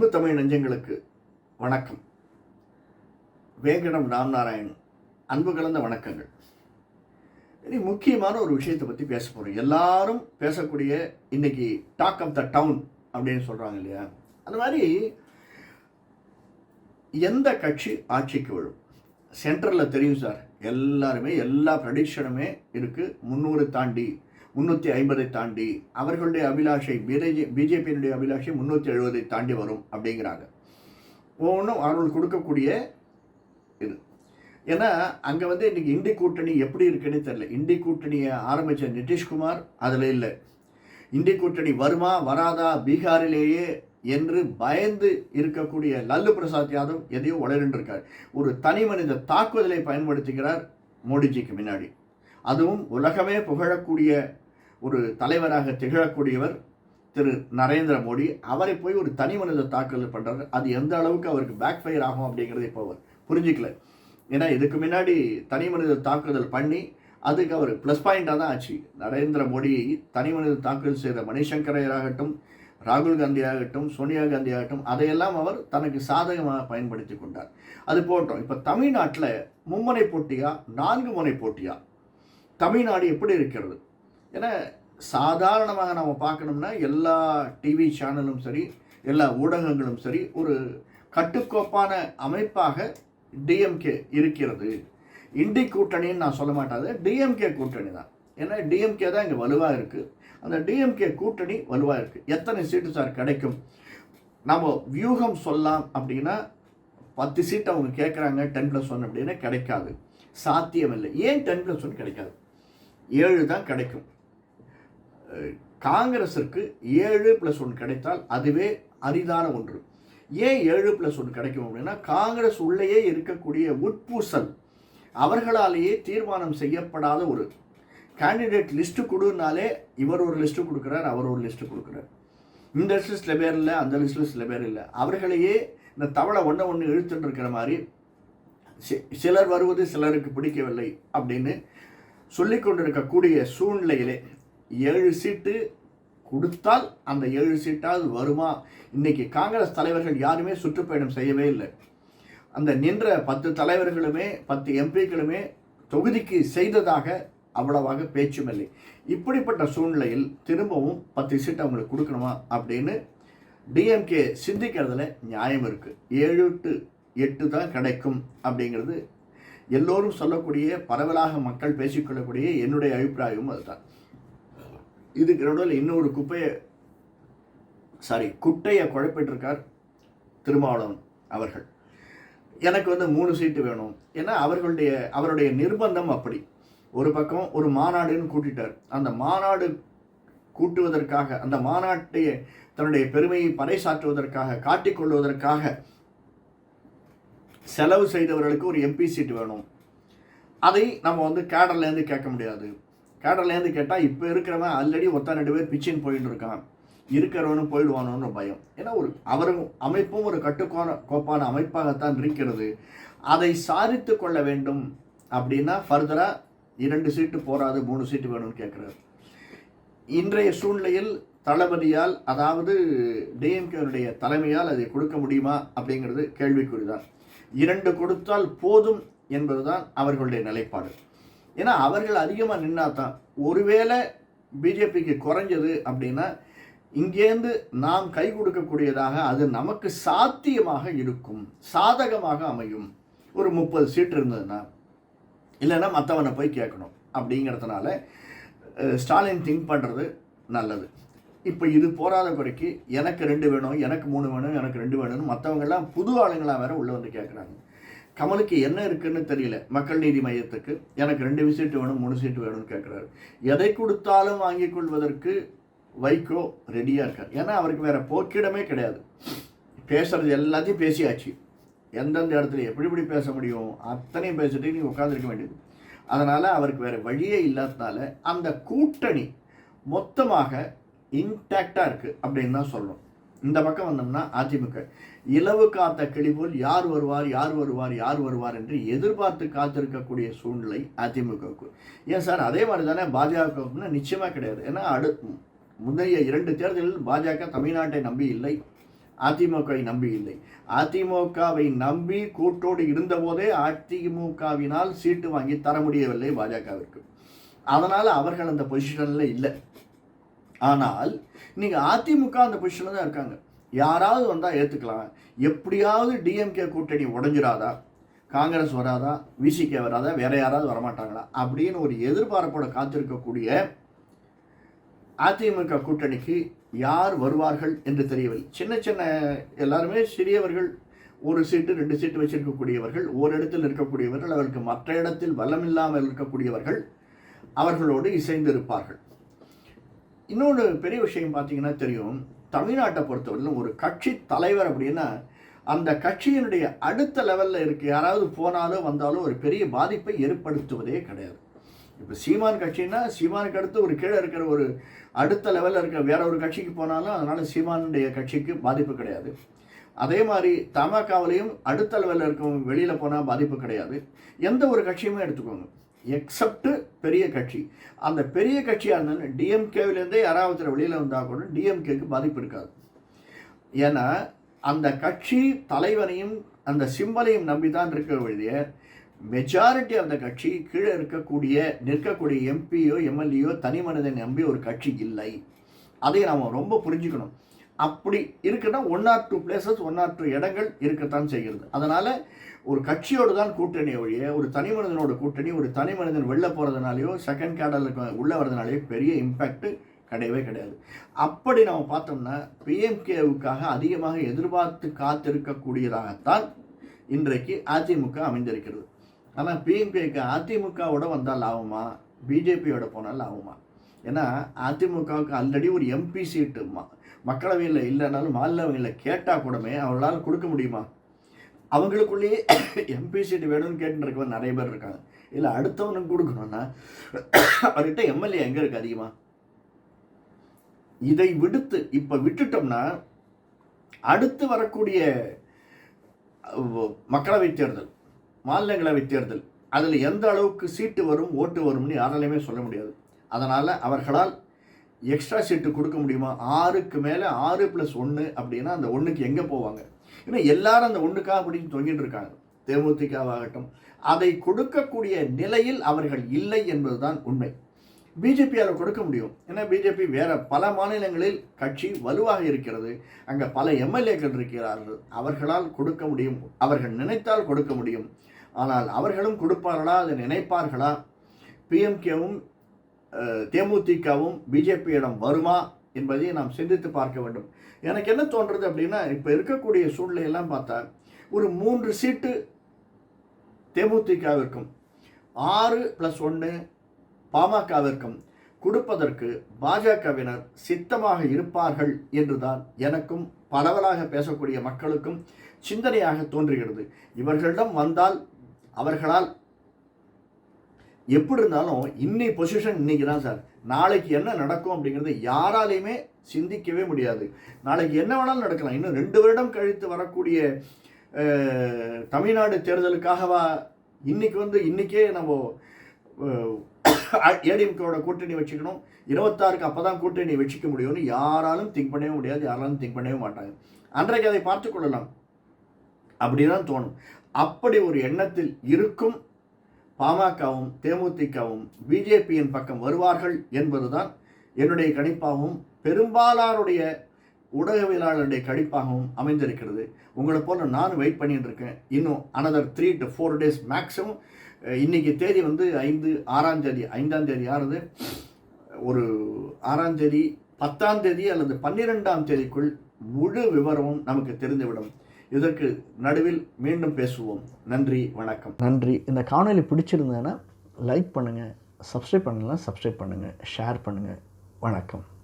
அன்பு தமிழ் நெஞ்சங்களுக்கு வணக்கம். வேங்கடம் ராம்நாராயண் அன்பு கலந்த வணக்கங்கள். இனி முக்கியமான ஒரு விஷயத்தை பற்றி பேச போகிறோம் எல்லாரும் பேசக்கூடிய இன்னைக்கு டாக் ஆஃப் த டவுன் அப்படின்னு சொல்கிறாங்க இல்லையா? அந்த மாதிரி எந்த கட்சி ஆட்சிக்கு வரும்? சென்ட்ரலில் தெரியும் சார். எல்லாருமே எல்லா ப்ரடிக்ஷனுமே இருக்குது முந்நூறு தாண்டி முந்நூற்றி ஐம்பதை தாண்டி அவர்களுடைய அபிலாஷை பிஜே பிஜேபியினுடைய அபிலாஷை முந்நூற்றி எழுபதை தாண்டி வரும் அப்படிங்கிறாங்க. ஒவ்வொன்றும் அவர்கள் கொடுக்கக்கூடிய இது. ஏன்னா அங்கே வந்து இன்றைக்கி இந்தி கூட்டணி எப்படி இருக்குன்னு தெரில இந்தி கூட்டணியை ஆரம்பித்த நிதிஷ்குமார் அதில் இல்லை. இந்தி கூட்டணி வருமா வராதா பீகாரிலேயே என்று பயந்து இருக்கக்கூடிய லல்லு பிரசாத் யாதவ் எதையோ வளர்ந்துருக்கார் ஒரு தனி மனித தாக்குதலை பயன்படுத்துகிறார் மோடிஜிக்கு முன்னாடி. அதுவும் உலகமே புகழக்கூடிய ஒரு தலைவராக திகழக்கூடியவர் திரு நரேந்திர மோடி. அவரை போய் ஒரு தனி மனித தாக்குதல் பண்ணுறாரு அது எந்த அளவுக்கு அவருக்கு பேக் ஃபயர் ஆகும் அப்படிங்கிறத இப்போ அவர் புரிஞ்சிக்கல. ஏன்னா இதுக்கு முன்னாடி தனி மனித தாக்குதல் பண்ணி அதுக்கு அவர் ப்ளஸ் பாயிண்டாக தான் ஆச்சு. நரேந்திர மோடியை தனி மனித தாக்குதல் செய்த மணிசங்கரையராகட்டும் ராகுல் காந்தி ஆகட்டும் சோனியா காந்தி ஆகட்டும் அதையெல்லாம் அவர் தனக்கு சாதகமாக பயன்படுத்தி கொண்டார். அது போட்டோம் இப்போ தமிழ்நாட்டில் மும்முனை போட்டியா நான்கு முனை போட்டியா? தமிழ்நாடு எப்படி இருக்கிறது? ஏன்னா சாதாரணமாக நம்ம பார்க்கணும்னா எல்லா டிவி சேனலும் சரி எல்லா ஊடகங்களும் சரி ஒரு கட்டுக்கோப்பான அமைப்பாக டிஎம்கே இருக்கிறது. இண்டி கூட்டணின்னு நான் சொல்ல மாட்டாது டிஎம்கே கூட்டணி தான். ஏன்னா டிஎம்கே தான் இங்கே வலுவாக இருக்குது அந்த டிஎம்கே கூட்டணி வலுவாக இருக்குது எத்தனை சீட்டு சார் கிடைக்கும்? நம்ம வியூகம் சொல்லலாம் அப்படின்னா பத்து சீட் அவங்க கேட்குறாங்க டென் ப்ளஸ் ஒன் அப்படின்னா கிடைக்காது. சாத்தியம் இல்லை ஏன் டென் ப்ளஸ் ஒன் கிடைக்காது? ஏழு தான் கிடைக்கும். காங்கிரஸிற்கு ஏழு ப்ளஸ் ஒன் கிடைத்தால் அதுவே அரிதான ஒன்று. ஏன் ஏழு ப்ளஸ் ஒன் கிடைக்கும் அப்படின்னா காங்கிரஸ் உள்ளேயே இருக்கக்கூடிய உட்பூசல் அவர்களாலேயே தீர்மானம் செய்யப்படாத ஒரு கேண்டிடேட் லிஸ்ட்டு கொடுனாலே இவர் ஒரு லிஸ்ட்டு கொடுக்குறார் அவர் ஒரு லிஸ்ட்டு கொடுக்குறார். இந்த லிஸ்ட்டில் சில பேர் இல்லை அந்த லிஸ்ட்டில் சில பேர் இல்லை. அவர்களையே இந்த தவளை ஒன்று ஒன்று இழுத்துட்டு இருக்கிற மாதிரி சிலர் வருவது சிலருக்கு பிடிக்கவில்லை அப்படின்னு சொல்லிக் கொண்டிருக்கக்கூடிய சூழ்நிலையிலே ஏழு சீட்டு கொடுத்தால் அந்த ஏழு சீட்டாவது வருமா? இன்னைக்கு காங்கிரஸ் தலைவர்கள் யாருமே சுற்றுப்பயணம் செய்யவே இல்லை. அந்த நின்ற பத்து தலைவர்களுமே பத்து எம்பிக்களுமே தொகுதிக்கு செய்ததாக அவ்வளவாக பேச்சுமில்லை இப்படிப்பட்ட சூழ்நிலையில் திரும்பவும் பத்து சீட் அவங்களுக்கு கொடுக்கணுமா அப்படின்னு டிஎம்கே சிந்திக்கிறதுல நியாயம் இருக்குது ஏழு டு எட்டு தான் கிடைக்கும் அப்படிங்கிறது எல்லோரும் சொல்லக்கூடிய பரவலாக மக்கள் பேசிக்கொள்ளக்கூடிய என்னுடைய அபிப்பிராயமும் அதுதான். இதுக்கு நடுவில் இன்னொரு குப்பையை சாரி குட்டையை குழப்பிட்டிருக்கார் திருமாவளவன் அவர்கள். எனக்கு வந்து மூணு சீட்டு வேணும். ஏன்னா அவர்களுடைய அவருடைய நிர்பந்தம் அப்படி. ஒரு பக்கம் ஒரு மாநாடுன்னு கூட்டிட்டார். அந்த மாநாடு கூட்டுவதற்காக அந்த மாநாட்டை தன்னுடைய பெருமையை பறைசாற்றுவதற்காக காட்டிக்கொள்வதற்காக செலவு செய்தவர்களுக்கு ஒரு எம்பி சீட்டு வேணும். அதை நம்ம வந்து கேடர்லேருந்து கேட்க முடியாது. கேடர்லேருந்து கேட்டால் இப்போ இருக்கிறவன் ஆல்ரெடி ஒத்த ரெண்டு பேர் பிச்சின்னு போயிட்டு இருக்கான். இருக்கிறவனும் போயிடுவானோன்னு பயம். ஏன்னா ஒரு அவரும் அமைப்பும் ஒரு கட்டுக்கோண கோப்பான அமைப்பாகத்தான் இருக்கிறது. அதை சாதித்து கொள்ள வேண்டும் அப்படின்னா ஃபர்தராக இரண்டு சீட்டு போராது மூணு சீட்டு வேணும்னு கேட்குறாரு. இன்றைய சூழ்நிலையில் தளபதியால் அதாவது டிஎம்கேனுடைய தலைமையால் அதை கொடுக்க முடியுமா அப்படிங்கிறது கேள்விக்குறிதான். இரண்டு கொடுத்தால் போதும் என்பதுதான் அவர்களுடைய நிலைப்பாடு. ஏன்னா அவர்கள் அதிகமாக நின்னா தான் ஒருவேளை பிஜேபிக்கு குறைஞ்சது அப்படின்னா இங்கேருந்து நாம் கை கொடுக்கக்கூடியதாக அது நமக்கு சாத்தியமாக இருக்கும். சாதகமாக அமையும். ஒரு முப்பது சீட் இருந்ததுன்னா இல்லைன்னா மற்றவனை போய் கேட்கணும் அப்படிங்கிறதுனால ஸ்டாலின் திங்க் பண்ணுறது நல்லது. இப்போ இது போராத குறைக்கு எனக்கு ரெண்டு வேணும் எனக்கு மூணு வேணும் எனக்கு ரெண்டு வேணும்னு மற்றவங்கெல்லாம் புது ஆளுங்களாக வேற உள்ளே வந்து கேட்குறாங்க கமலுக்கு என்ன இருக்குன்னு தெரியல. மக்கள் நீதி மையத்துக்கு எனக்கு ரெண்டு சீட்டு வேணும் மூணு சீட்டு வேணும்னு கேட்குறாரு எதை கொடுத்தாலும் வாங்கி கொள்வதற்கு வைகோ ரெடியாக இருக்கார். ஏன்னா அவருக்கு வேறு போக்கிடமே கிடையாது. பேசுறது எல்லாத்தையும் பேசியாச்சு. எந்தெந்த இடத்துல எப்படி எப்படி பேச முடியும் அத்தனையும் பேசிட்டு நீ உட்காந்துருக்க வேண்டியது. அதனால் அவருக்கு வேற வழியே இல்லாதனால அந்த கூட்டணி மொத்தமாக இன்டாக்டாக இருக்குது அப்படின்னு தான் சொல்லணும். இந்த பக்கம் வந்தோம்னா அதிமுக. இலவு காத்த கிளி போல் யார் வருவார் யார் வருவார் யார் வருவார் என்று எதிர்பார்த்து காத்திருக்கக்கூடிய சூழ்நிலை அதிமுகவுக்கு. ஏன் சார்? அதே மாதிரி தானே பாஜகவுக்குன்னா நிச்சயமாக கிடையாது. ஏன்னா அடு முந்தைய இரண்டு தேர்தலில் பாஜக தமிழ்நாட்டை நம்பி இல்லை அதிமுகவை நம்பி இல்லை. அதிமுகவை நம்பி கூட்டோடு இருந்தபோதே அதிமுகவினால் சீட்டு வாங்கி தர முடியவில்லை பாஜகவிற்கு. அதனால் அவர்கள் அந்த பொசிஷனில் இல்லை. ஆனால் நீங்கள் அதிமுக அந்த பொசிஷனில் தான் இருக்காங்க. யாராவது வந்தால் ஏற்றுக்கலாம் எப்படியாவது டிஎம்கே கூட்டணி உடஞ்சிராதா காங்கிரஸ் வராதா? விசிகே வராதா? வேற யாராவது வரமாட்டாங்களா? அப்படின்னு ஒரு எதிர்பார்ப்போட காத்திருக்கக்கூடிய அதிமுக கூட்டணிக்கு யார் வருவார்கள் என்று தெரியவில்லை. சின்ன சின்ன எல்லாருமே சிறியவர்கள் ஒரு சீட்டு ரெண்டு சீட்டு வச்சிருக்கக்கூடியவர்கள் ஓரிடத்தில் இருக்கக்கூடியவர்கள் அவருக்கு மற்ற இடத்தில் வல்லமில்லாமல் இருக்கக்கூடியவர்கள் அவர்களோடு இசைந்து இருப்பார்கள். இன்னொன்று பெரிய விஷயம் பார்த்தீங்கன்னா தெரியும். தமிழ்நாட்டை பொறுத்தவரையிலும் ஒரு கட்சி தலைவர் அப்படின்னா அந்த கட்சியினுடைய அடுத்த லெவலில் இருக்க. யாராவது போனாலும் வந்தாலும் ஒரு பெரிய பாதிப்பை ஏற்படுத்துவதே கிடையாது. இப்போ சீமான் கட்சின்னா சீமானுக்கு அடுத்து ஒரு கீழே இருக்கிற ஒரு அடுத்த லெவலில் இருக்கிற வேற ஒரு கட்சிக்கு போனாலும் அதனால் சீமானுடைய கட்சிக்கு பாதிப்பு கிடையாது. அதே மாதிரி தமாகாவிலையும் அடுத்த லெவலில் இருக்கவங்க வெளியில் போனால் பாதிப்பு கிடையாது. எந்த ஒரு கட்சியுமே எடுத்துக்கோங்க. எக்ஸப்ட்டு பெரிய கட்சி. அந்த பெரிய கட்சியாக இருந்தாலும் டிஎம்கேவிலேருந்தே யாராவது வெளியில் வந்தால் கூட டிஎம்கேக்கு பாதிப்பு இருக்காது. ஏன்னா அந்த கட்சி தலைவனையும் அந்த சிம்பலையும் நம்பி தான் இருக்க வழிய மெஜாரிட்டி ஆஃப் த கட்சி கீழே இருக்கக்கூடிய நிற்கக்கூடிய எம்பியோ எம்எல்ஏயோ தனி மனிதன் நம்பி ஒரு கட்சி இல்லை. அதை நாம் ரொம்ப புரிஞ்சுக்கணும். அப்படி இருக்குன்னா one or two places one or two இடங்கள் இருக்கத்தான் செய்கிறது. அதனால் ஒரு கட்சியோடு தான் கூட்டணி ஒழிய ஒரு தனி மனிதனோட கூட்டணி ஒரு தனி மனிதன் வெளில போகிறதுனாலையோ செகண்ட் கேடலுக்கு உள்ளே வர்றதுனாலையோ பெரிய இம்பேக்ட் கிடையவே கிடையாது. அப்படி நம்ம பார்த்தோம்னா பிஎம்கேவுக்காக அதிகமாக எதிர்பார்த்து காத்திருக்கக்கூடியதாகத்தான் இன்றைக்கு அதிமுக அமைந்திருக்கிறது. ஆனால் பிஎம்கேக்கு அதிமுகவோட வந்தால் லாபமா? பிஜேபியோட போனால் லாபமா? ஏன்னா அதிமுகவுக்கு ஆல்ரெடி ஒரு எம்பி சீட்டுமா மக்களவையில் இல்லைனாலும் மாநிலவையில் கேட்டால் கூடமே அவர்களால் கொடுக்க முடியுமா? அவங்களுக்குள்ளேயே எம்பி சீட்டு வேணும்னு கேட்டுன்னு இருக்கவங்க நிறைய பேர் இருக்காங்க. இல்லை அடுத்தவனுக்கு கொடுக்கணும்னா அவர்கிட்ட எம்எல்ஏ எங்கே இருக்குது அதிகமாக இதை விடுத்து இப்போ விட்டுட்டோம்னா அடுத்து வரக்கூடிய மக்களவை தேர்தல் மாநிலங்களவை தேர்தல் அதில் எந்த அளவுக்கு சீட்டு வரும் ஓட்டு வரும்னு யாராலையுமே சொல்ல முடியாது. அதனால் அவர்களால் எக்ஸ்ட்ரா சீட்டு கொடுக்க முடியுமா? ஆறுக்கு மேலே ஆறு ப்ளஸ் ஒன்று அப்படின்னா அந்த ஒன்றுக்கு எங்கே போவாங்க? ஏன்னா எல்லாரும் அந்த ஒன்றுக்காக அப்படின்னு தொங்கிட்டு இருக்காங்க. தேமுதிகவாகட்டும். அதை கொடுக்கக்கூடிய நிலையில் அவர்கள் இல்லை என்பதுதான் உண்மை. பிஜேபியால் கொடுக்க முடியும்? ஏன்னா பிஜேபி வேற பல மாநிலங்களில் கட்சி வலுவாக இருக்கிறது. அங்கே பல எம்எல்ஏக்கள் இருக்கிறார்கள். அவர்களால் கொடுக்க முடியும். அவர்கள் நினைத்தால் கொடுக்க முடியும். ஆனால் அவர்களும் கொடுப்பார்களா? அதை நினைப்பார்களா? பிஎம்கேவும் தேமுதிகவும் பிஜேபியிடம் வருமா என்பதை நாம் சிந்தித்து பார்க்க வேண்டும். எனக்கு என்ன தோன்றுறது அப்படின்னா இப்போ இருக்கக்கூடிய சூழ்நிலையெல்லாம் பார்த்தா ஒரு மூன்று சீட்டு தேமுதிகவிற்கும் ஆறு ப்ளஸ் ஒன்று பாமகவிற்கும் கொடுப்பதற்கு பாஜகவினர் சித்தமாக இருப்பார்கள் என்றுதான் எனக்கும் பரவலாக பேசக்கூடிய மக்களுக்கும் சிந்தனையாக தோன்றுகிறது. இவர்களிடம் வந்தால் அவர்களால் எப்படி இருந்தாலும் இன்னி பொசிஷன் இன்னைக்கு தான் சார். நாளைக்கு என்ன நடக்கும் அப்படிங்கிறது யாராலையுமே சிந்திக்கவே முடியாது. நாளைக்கு என்ன வேணாலும் நடக்கலாம். இன்னும் ரெண்டு வருடம் கழித்து வரக்கூடிய தமிழ்நாடு தேர்தலுக்காகவா இன்னைக்கு வந்து இன்னைக்கே நம்ம ஏடிஎம்கேவோட கூட்டணி வச்சுக்கணும். இருபத்தாறுக்கு அப்போ தான் கூட்டணி வச்சுக்க முடியும்னு யாராலும் திங்க் பண்ணவே முடியாது. யாராலும் திங்க் பண்ணவே மாட்டாங்க. அன்றைக்கு அதை பார்த்து கொள்ளலாம். அப்படி தான் தோணும். அப்படி ஒரு எண்ணத்தில் இருக்கும் பாமகவும் தேமுதிகவும் பிஜேபியின் பக்கம் வருவார்கள் என்பதுதான் என்னுடைய கணிப்பாகவும் பெரும்பாலாருடைய ஊடகவியலாளருடைய கணிப்பாகவும் அமைந்திருக்கிறது. உங்களை போல நான் வெயிட் பண்ணிட்டு இருக்கேன் இன்னும் another three to four days maximum இன்றைக்கி தேதி வந்து ஐந்து ஆறாம் தேதி ஐந்தாம் தேதி ஆறுது ஒரு ஆறாம் தேதி பத்தாம் தேதி அல்லது பன்னிரெண்டாம் தேதிக்குள் முழு விவரமும் நமக்கு தெரிந்துவிடும். இதற்கு நடுவில் மீண்டும் பேசுவோம். நன்றி வணக்கம். நன்றி. இந்த காணொலி பிடிச்சிருந்தேன்னா லைக் பண்ணுங்கள் சப்ஸ்கிரைப் பண்ணலாம் சப்ஸ்கிரைப் பண்ணுங்கள் ஷேர் பண்ணுங்கள் வணக்கம்.